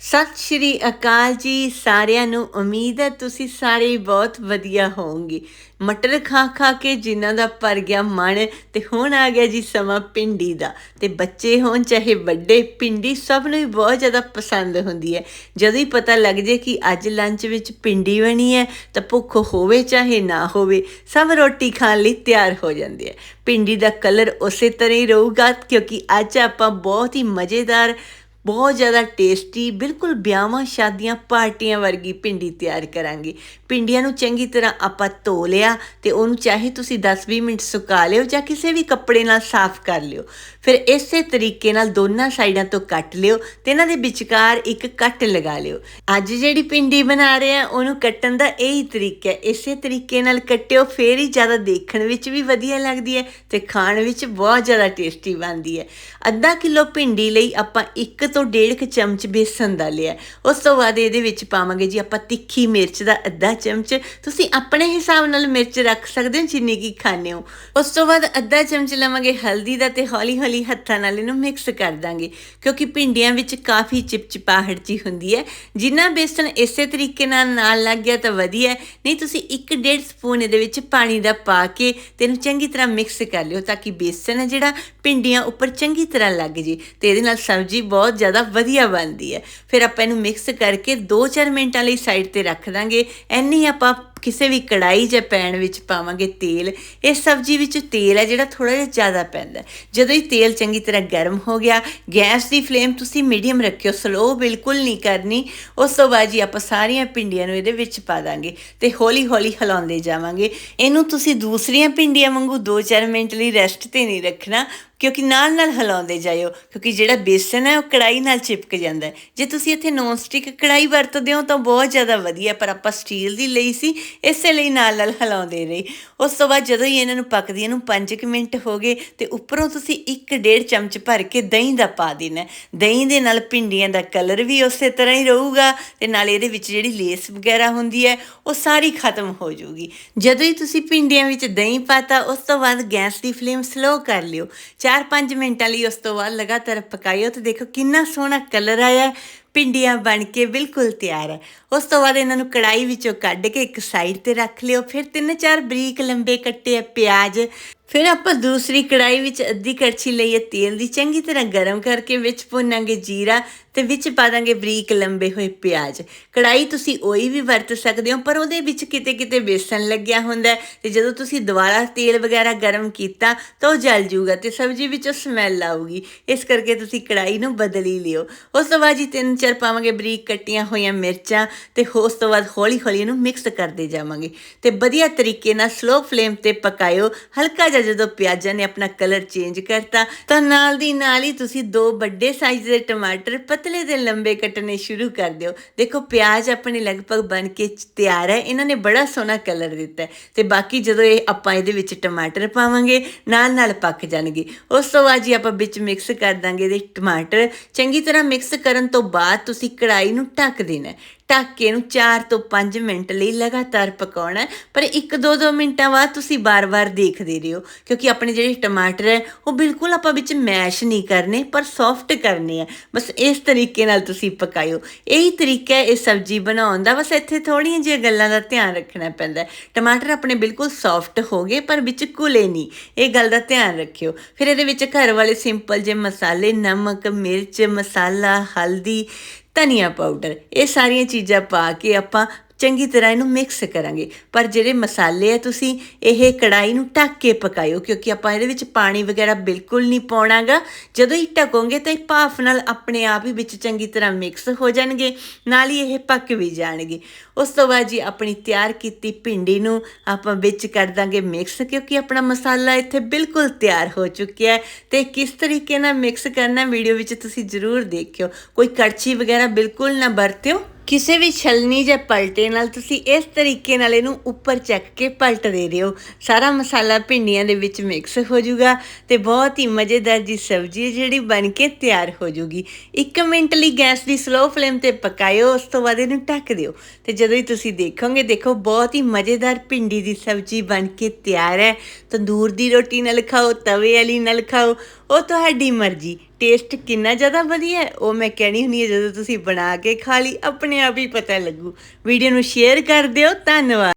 ਸਤਿ ਸ਼੍ਰੀ ਅਕਾਲ ਜੀ ਸਾਰਿਆਂ ਨੂੰ। ਉਮੀਦ ਹੈ ਤੁਸੀਂ ਸਾਰੇ ਬਹੁਤ ਵਧੀਆ ਹੋਵੋਗੇ। ਮਟਰ ਖਾ ਖਾ ਕੇ ਜਿਨ੍ਹਾਂ ਦਾ ਭਰ ਗਿਆ ਮਨ ਤੇ ਹੁਣ ਆ ਗਿਆ ਜੀ ਸਮਾਂ ਪਿੰਡੀ ਦਾ। ਤੇ ਬੱਚੇ ਹੋਣ ਚਾਹੇ ਵੱਡੇ ਪਿੰਡੀ ਸਭ ਨੂੰ ਹੀ ਬਹੁਤ ਜ਼ਿਆਦਾ ਪਸੰਦ ਹੁੰਦੀ ਹੈ। ਜਦੋਂ ਹੀ ਪਤਾ ਲੱਗ ਜੇ ਕਿ ਅੱਜ ਲੰਚ ਵਿੱਚ ਪਿੰਡੀ ਬਣੀ ਹੈ, ਤਾਂ ਭੁੱਖ ਹੋਵੇ ਚਾਹੇ ਨਾ ਹੋਵੇ, ਸਭ ਰੋਟੀ ਖਾਣ ਲਈ ਤਿਆਰ ਹੋ ਜਾਂਦੇ ਹੈ। ਪਿੰਡੀ ਦਾ ਕਲਰ ਉਸੇ ਤਰ੍ਹਾਂ ਹੀ ਰਹੂਗਾ ਕਿਉਂਕਿ ਅੱਜ ਆਪਾਂ ਬਹੁਤ ਹੀ ਮਜ਼ੇਦਾਰ ਬਹੁਤ ਜ਼ਿਆਦਾ ਟੇਸਟੀ ਬਿਲਕੁਲ ਵਿਆਹਾਂ, ਸ਼ਾਦੀਆਂ, ਪਾਰਟੀਆਂ ਵਰਗੀ ਪਿੰਡੀ ਤਿਆਰ ਕਰਾਂਗੇ। ਪਿੰਡੀਆਂ ਨੂੰ ਚੰਗੀ ਤਰ੍ਹਾਂ ਆਪਾਂ ਧੋ ਲਿਆ ਤੇ ਉਹਨੂੰ ਚਾਹੇ ਤੁਸੀਂ 10-20 ਮਿੰਟ ਸੁਕਾ ਲਿਓ ਜਾਂ ਕਿਸੇ ਵੀ ਕੱਪੜੇ ਨਾਲ ਸਾਫ਼ ਕਰ ਲਿਓ। ਫਿਰ ਇਸੇ ਤਰੀਕੇ ਨਾਲ ਦੋਨਾਂ ਸਾਈਡਾਂ ਤੋਂ ਕੱਟ ਲਿਓ ਤੇ ਇਹਨਾਂ ਦੇ ਵਿਚਕਾਰ ਇੱਕ ਕੱਟ ਲਗਾ ਲਿਓ। ਅੱਜ ਜਿਹੜੀ ਪਿੰਡੀ ਬਣਾ ਰਹੇ ਆ ਉਹਨੂੰ ਕੱਟਣ ਦਾ ਇਹੀ ਤਰੀਕਾ ਹੈ। ਇਸੇ ਤਰੀਕੇ ਨਾਲ ਕੱਟਿਓ, ਫੇਰ ਹੀ ਜ਼ਿਆਦਾ ਦੇਖਣ ਵਿੱਚ ਵੀ ਵਧੀਆ ਲੱਗਦੀ ਹੈ ਤੇ ਖਾਣ ਵਿੱਚ ਬਹੁਤ ਜ਼ਿਆਦਾ ਟੇਸਟੀ ਬਣਦੀ ਹੈ। ਅੱਧਾ ਕਿਲੋ ਭਿੰਡੀ ਲਈ ਆਪਾਂ ਇੱਕ ਤੋਂ ਡੇਢ ਕੁ ਚਮਚ ਬੇਸਨ ਦਾ ਲਿਆ। ਉਸ ਤੋਂ ਬਾਅਦ ਇਹਦੇ ਵਿੱਚ ਪਾਵਾਂਗੇ ਜੀ ਆਪਾਂ ਤਿੱਖੀ ਮਿਰਚ ਦਾ ਅੱਧਾ ਚਮਚ। ਤੁਸੀਂ ਆਪਣੇ ਹਿਸਾਬ ਨਾਲ ਮਿਰਚ ਰੱਖ ਸਕਦੇ ਹੋ, ਜਿੰਨੀ ਕੀ ਖਾਣੇ ਹੋ। ਉਸ ਤੋਂ ਬਾਅਦ ਅੱਧਾ ਚਮਚ ਲਵਾਂਗੇ ਹਲਦੀ ਦਾ ਤੇ ਹੌਲੀ ਹੌਲੀ ਹੱਥਾਂ ਨਾਲ ਇਹਨੂੰ ਮਿਕਸ ਕਰ ਦਾਂਗੇ। ਕਿਉਂਕਿ ਭਿੰਡੀਆਂ ਵਿੱਚ ਕਾਫੀ ਚਿਪਚਿਪਾਹਟ ਜੀ ਹੁੰਦੀ ਹੈ। ਜਿੰਨਾ ਬੇਸਨ ਇਸੇ ਤਰੀਕੇ ਨਾਲ ਨਾਲ ਲੱਗ ਗਿਆ ਤਾਂ ਵਧੀਆ ਨਹੀਂ, ਤੁਸੀਂ 1.5 ਸਪੂਨ ਇਹਦੇ ਵਿੱਚ ਪਾਣੀ ਦਾ ਪਾ ਕੇ ਤੇ ਇਹਨੂੰ ਚੰਗੀ ਤਰ੍ਹਾਂ ਮਿਕਸ ਕਰ ਲਿਓ ਤਾਂ ਕਿ ਬੇਸਨ ਹੈ ਜਿਹੜਾ ਭਿੰਡੀਆਂ ਉੱਪਰ ਚੰਗੀ ਤਰ੍ਹਾਂ ਲੱਗ ਜੇ ਤੇ ਇਹਦੇ ਨਾਲ ਸਬਜ਼ੀ ਬਹੁਤ ਜ਼ਿਆਦਾ ਵਧੀਆ ਬਣਦੀ ਹੈ। ਫਿਰ ਆਪਾਂ ਇਹਨੂੰ ਮਿਕਸ ਕਰਕੇ 2-4 ਮਿੰਟਾਂ ਲਈ ਸਾਈਡ ਤੇ ਰੱਖ ਦਾਂਗੇ। ਐਨੀ ਆਪਾਂ ਕਿਸੇ ਵੀ ਕੜਾਈ ਜਾਂ ਪੈਨ ਵਿੱਚ ਪਾਵਾਂਗੇ ਤੇਲ ਇਸ ਸਬਜ਼ੀ ਵਿੱਚ ਤੇਲ ਹੈ ਜਿਹੜਾ ਥੋੜਾ ਜਿਹਾ ਜ਼ਿਆਦਾ ਪੈਂਦਾ ਜਦੋਂ ਹੀ ਤੇਲ ਚੰਗੀ ਤਰ੍ਹਾਂ ਗਰਮ ਹੋ ਗਿਆ, ਗੈਸ ਦੀ ਫਲੇਮ ਤੁਸੀਂ ਮੀਡੀਅਮ ਰੱਖਿਓ ਸਲੋ ਬਿਲਕੁਲ ਨਹੀਂ ਕਰਨੀ। ਉਸ ਤੋਂ ਬਾਅਦ ਜੀ ਆਪਾਂ ਸਾਰੀਆਂ ਪਿੰਡੀਆਂ ਨੂੰ ਇਹਦੇ ਵਿੱਚ ਪਾ ਦਾਂਗੇ ਤੇ ਹੌਲੀ ਹੌਲੀ ਹਿਲਾਉਂਦੇ ਜਾਵਾਂਗੇ। ਇਹਨੂੰ ਤੁਸੀਂ ਦੂਸਰੀਆਂ ਪਿੰਡੀਆਂ ਵਾਂਗੂ 2-4 ਮਿੰਟ ਲਈ ਰੈਸਟ ਤੇ ਨਹੀਂ ਰੱਖਣਾ, ਕਿਉਂਕਿ ਨਾਲ ਨਾਲ ਹਿਲਾਉਂਦੇ ਜਾਇਓ, ਕਿਉਂਕਿ ਜਿਹੜਾ ਬੇਸਨ ਹੈ ਉਹ ਕੜਾਈ ਨਾਲ ਚਿਪਕ ਜਾਂਦਾ ਹੈ। ਜੇ ਤੁਸੀਂ ਇੱਥੇ ਨੌਨ ਸਟਿਕ ਕੜਾਈ ਵਰਤਦੇ ਹੋ ਤਾਂ ਬਹੁਤ ਜ਼ਿਆਦਾ ਵਧੀਆ, ਪਰ ਆਪਾਂ ਸਟੀਲ ਦੀ ਲਈ ਸੀ ਇਸੇ ਲਈ ਨਾਲ ਨਾਲ ਹਿਲਾਉਂਦੇ ਰਹੀ। ਉਸ ਤੋਂ ਬਾਅਦ ਜਦੋਂ ਹੀ ਇਹਨਾਂ ਨੂੰ ਪੱਕਦੀਆਂ ਨੂੰ 5 ਮਿੰਟ ਹੋ ਗਏ ਤੇ ਉੱਪਰੋਂ ਤੁਸੀਂ 1.5 ਚਮਚ ਭਰ ਕੇ ਦਹੀਂ ਦਾ ਪਾ ਦੇਣਾ। ਦਹੀਂ ਦੇ ਨਾਲ ਭਿੰਡੀਆਂ ਦਾ ਕਲਰ ਵੀ ਉਸੇ ਤਰ੍ਹਾਂ ਹੀ ਰਹੂਗਾ ਤੇ ਨਾਲ ਇਹਦੇ ਵਿੱਚ ਜਿਹੜੀ ਲੇਸ ਵਗੈਰਾ ਹੁੰਦੀ ਹੈ, ਉਹ ਸਾਰੀ ਖਤਮ ਹੋ ਜਾਊਗੀ। ਜਦੋਂ ਹੀ ਤੁਸੀਂ ਭਿੰਡੀਆਂ ਵਿੱਚ ਦਹੀਂ ਪਾਤਾ, ਉਸ ਤੋਂ ਬਾਅਦ ਗੈਸ ਦੀ ਫਲੇਮ ਸਲੋ ਕਰ ਲਿਓ। 4-5 ਮਿੰਟਾਂ ਲਈ ਉਸ ਤੋਂ ਬਾਅਦ ਲਗਾਤਾਰ ਪਕਾਇਓ ਤੇ ਦੇਖੋ ਕਿੰਨਾ ਸੋਹਣਾ ਕਲਰ ਆਇਆ। ਪਿੰਡੀਆਂ ਬਣ ਕੇ ਬਿਲਕੁਲ ਤਿਆਰ ਹੈ। ਉਸ ਤੋਂ ਬਾਅਦ ਇਹਨਾਂ ਨੂੰ ਕੜਾਈ ਵਿੱਚੋਂ ਕੱਢ ਕੇ ਇੱਕ ਸਾਈਡ ਤੇ ਰੱਖ ਲਿਓ। ਫਿਰ ਤਿੰਨ ਚਾਰ ਬਰੀਕ ਲੰਬੇ ਕੱਟੇ ਪਿਆਜ਼ ਫਿਰ ਆਪਾਂ ਦੂਸਰੀ ਕੜਾਈ ਵਿੱਚ ਅੱਧੀ ਕੜਛੀ ਲਈਏ ਤੇਲ ਦੀ। ਚੰਗੀ ਤਰ੍ਹਾਂ ਗਰਮ ਕਰਕੇ ਵਿੱਚ ਭੁੰਨਾਂਗੇ ਜੀਰਾ ਤੇ ਵਿੱਚ ਪਾ ਦਾਂਗੇ ਬਰੀਕ ਲੰਬੇ ਹੋਏ ਪਿਆਜ਼। ਕੜਾਈ ਤੁਸੀਂ ਉਹੀ ਵੀ ਵਰਤ ਸਕਦੇ ਹੋ, ਪਰ ਉਹਦੇ ਵਿੱਚ ਕਿਤੇ ਕਿਤੇ ਬੇਸਨ ਲੱਗਿਆ ਹੁੰਦਾ ਤੇ ਜਦੋਂ ਤੁਸੀਂ ਦੁਬਾਰਾ ਤੇਲ ਵਗੈਰਾ ਗਰਮ ਕੀਤਾ ਤਾਂ ਉਹ ਜਲ ਜੂਗਾ ਤੇ ਸਬਜ਼ੀ ਵਿੱਚੋਂ ਸਮੈਲ ਆਊਗੀ। ਇਸ ਕਰਕੇ ਤੁਸੀਂ ਕੜਾਈ ਨੂੰ ਬਦਲੀ ਲਿਓ। ਉਸ ਤੋਂ ਬਾਅਦ ਜੀ ਤਿੰਨ ਚਾਰ ਪਾਵਾਂਗੇ ਬਰੀਕ ਕੱਟੀਆਂ ਹੋਈਆਂ ਮਿਰਚਾਂ ਤੇ ਉਸ ਤੋਂ ਬਾਅਦ ਹੌਲੀ ਹੌਲੀ ਇਹਨੂੰ ਮਿਕਸ ਕਰਦੇ ਜਾਵਾਂਗੇ। ਤੇ ਵਧੀਆ ਤਰੀਕੇ ਨਾਲ ਸਲੋ ਫਲੇਮ ਤੇ ਪਕਾਇਓ। ਹਲਕਾ ਜਿਹਾ ਜਦੋਂ ਪਿਆਜ਼ਾਂ ਨੇ ਆਪਣਾ ਕਲਰ ਚੇਂਜ ਕਰਤਾ, ਤਾਂ ਨਾਲ ਦੀ ਨਾਲ ਹੀ ਤੁਸੀਂ ਦੋ ਵੱਡੇ ਸਾਈਜ਼ ਦੇ ਟਮਾਟਰ ਪਤਲੇ ਤੇ ਲੰਬੇ ਕੱਟਣੇ ਸ਼ੁਰੂ ਕਰ ਦਿਓ। ਦੇਖੋ, ਪਿਆਜ਼ ਆਪਣੇ ਲਗਭਗ ਬਣ ਕੇ ਤਿਆਰ ਹੈ, ਇਹਨਾਂ ਨੇ ਬੜਾ ਸੋਹਣਾ ਕਲਰ ਦਿੱਤਾ ਤੇ ਬਾਕੀ ਜਦੋਂ ਇਹ ਆਪਾਂ ਇਹਦੇ ਵਿੱਚ ਟਮਾਟਰ ਪਾਵਾਂਗੇ, ਨਾਲ ਨਾਲ ਪੱਕ ਜਾਣਗੇ। ਉਸ ਤੋਂ ਬਾਅਦ ਜੀ ਆਪਾਂ ਵਿੱਚ ਮਿਕਸ ਕਰ ਦਾਂਗੇ ਇਹਦੇ ਟਮਾਟਰ। ਚੰਗੀ ਤਰ੍ਹਾਂ ਮਿਕਸ ਕਰਨ ਤੋਂ ਬਾਅਦ ਤੁਸੀਂ ਕੜਾਈ ਨੂੰ ਢੱਕ ਦੇਣਾ ਢਾਕੇ ਨੂੰ ਇਹਨੂੰ 4 ਤੋਂ 5 ਮਿੰਟ ਲਈ ਲਗਾਤਾਰ ਪਕਾਉਣਾ ਪਰ 1-2-2 ਮਿੰਟਾਂ ਬਾਅਦ ਤੁਸੀਂ ਬਾਰ-ਬਾਰ ਦੇਖਦੇ ਰਹੋ, ਕਿਉਂਕਿ ਆਪਣੇ ਜਿਹੜੇ ਟਮਾਟਰ ਹੈ, ਉਹ ਬਿਲਕੁਲ ਆਪਾਂ ਵਿੱਚ ਮੈਸ਼ ਨਹੀਂ ਕਰਨੇ, ਪਰ ਸੌਫਟ ਕਰਨੇ ਆ। ਬਸ ਇਸ ਤਰੀਕੇ ਨਾਲ ਤੁਸੀਂ ਪਕਾਇਓ। ਇਹੀ ਤਰੀਕਾ ਹੈ ਇਹ ਸਬਜ਼ੀ ਬਣਾਉਣ ਦਾ। ਬਸ ਇੱਥੇ ਥੋੜੀਆਂ ਜਿਹੀਆਂ ਗੱਲਾਂ ਦਾ ਧਿਆਨ ਰੱਖਣਾ ਪੈਂਦਾ ਟਮਾਟਰ ਆਪਣੇ ਬਿਲਕੁਲ ਸੌਫਟ ਹੋ ਗਏ, ਪਰ ਵਿੱਚ ਘੁਲੇ ਨਹੀਂ। ਇਹ ਗੱਲ ਦਾ ਧਿਆਨ ਰੱਖਿਓ। ਫਿਰ ਇਹਦੇ ਵਿੱਚ ਘਰ ਵਾਲੇ ਸਿੰਪਲ ਜੇ ਮਸਾਲੇ, ਨਮਕ, ਮਿਰਚ, ਮਸਾਲਾ, ਹਲਦੀ ਧਨੀਆ ਪਾਊਡਰ ਇਹ ਸਾਰੀਆਂ ਚੀਜ਼ਾਂ ਪਾ ਕੇ ਆਪਾਂ ਚੰਗੀ ਤਰ੍ਹਾਂ ਇਹਨੂੰ ਮਿਕਸ ਕਰਾਂਗੇ। ਪਰ ਜਿਹੜੇ ਮਸਾਲੇ ਆ ਤੁਸੀਂ ਇਹ ਕੜਾਈ ਨੂੰ ਢੱਕ ਕੇ ਪਕਾਇਓ, ਕਿਉਂਕਿ ਆਪਾਂ ਇਹਦੇ ਵਿੱਚ ਪਾਣੀ ਵਗੈਰਾ ਬਿਲਕੁਲ ਨਹੀਂ ਪਾਉਣਾਗਾ। ਜਦੋਂ ਹੀ ਢਕੋਗੇ ਤਾਂ ਇਹ ਭਾਫ ਨਾਲ ਆਪਣੇ ਆਪ ਹੀ ਵਿੱਚ ਚੰਗੀ ਤਰ੍ਹਾਂ ਮਿਕਸ ਹੋ ਜਾਣਗੇ, ਨਾਲ ਹੀ ਇਹ ਪੱਕ ਵੀ ਜਾਣਗੇ। ਉਸ ਤੋਂ ਬਾਅਦ ਜੀ ਆਪਣੀ ਤਿਆਰ ਕੀਤੀ ਭਿੰਡੀ ਨੂੰ ਆਪਾਂ ਵਿੱਚ ਕਰ ਦਾਂਗੇ ਮਿਕਸ ਕਿਉਂਕਿ ਆਪਣਾ ਮਸਾਲਾ ਇੱਥੇ ਬਿਲਕੁਲ ਤਿਆਰ ਹੋ ਚੁੱਕਿਆ ਹੈ। ਤੇ ਕਿਸ ਤਰੀਕੇ ਨਾਲ ਮਿਕਸ ਕਰਨਾ, ਵੀਡੀਓ ਵਿੱਚ ਤੁਸੀਂ ਜ਼ਰੂਰ ਦੇਖਿਓ। ਕੋਈ ਕੜਛੀ ਵਗੈਰਾ ਬਿਲਕੁਲ ਨਾ ਵਰਤਿਓ। ਕਿਸੇ ਵੀ ਛਲਨੀ ਜਾਂ ਪਲਟੇ ਨਾਲ ਤੁਸੀਂ ਇਸ ਤਰੀਕੇ ਨਾਲ ਇਹਨੂੰ ਉੱਪਰ ਚੱਕ ਕੇ ਪਲਟ ਦੇ ਰਹੋ। ਸਾਰਾ ਮਸਾਲਾ ਭਿੰਡੀਆਂ ਦੇ ਵਿੱਚ ਮਿਕਸ ਹੋ ਜਾਊਗਾ ਤੇ ਬਹੁਤ ਹੀ ਮਜ਼ੇਦਾਰ ਜੀ ਸਬਜ਼ੀ ਜਿਹੜੀ ਬਣ ਕੇ ਤਿਆਰ ਹੋ ਜਾਊਗੀ। 1 ਮਿੰਟ ਲਈ ਗੈਸ ਦੀ ਸਲੋ ਫਲੇਮ ਤੇ ਪਕਾਇਓ, ਉਸ ਤੋਂ ਬਾਅਦ ਇਹਨੂੰ ਢੱਕ ਦਿਓ ਤੇ ਜਦੋਂ ਹੀ ਤੁਸੀਂ ਦੇਖੋਗੇ, ਦੇਖੋ ਬਹੁਤ ਹੀ ਮਜ਼ੇਦਾਰ ਭਿੰਡੀ ਦੀ ਸਬਜ਼ੀ ਬਣ ਕੇ ਤਿਆਰ ਹੈ। ਤੰਦੂਰ ਦੀ ਰੋਟੀ ਨਾਲ ਖਾਓ, ਤਵੇ ਵਾਲੀ ਨਾਲ ਖਾਓ, ਉਹ ਤੁਹਾਡੀ ਮਰਜ਼ੀ। ਟੇਸਟ ਕਿੰਨਾ ਜ਼ਿਆਦਾ ਵਧੀਆ ਹੈ, ਉਹ ਮੈਂ ਕਹਿਣੀ ਹੁੰਦੀ ਹੈ ਜਦੋਂ ਤੁਸੀਂ ਬਣਾ ਕੇ ਖਾ ਲਈ, ਆਪਣੇ ਆਪ ਹੀ ਪਤਾ ਲੱਗੂ। ਵੀਡੀਓ ਨੂੰ ਸ਼ੇਅਰ ਕਰ ਦਿਓ, ਧੰਨਵਾਦ।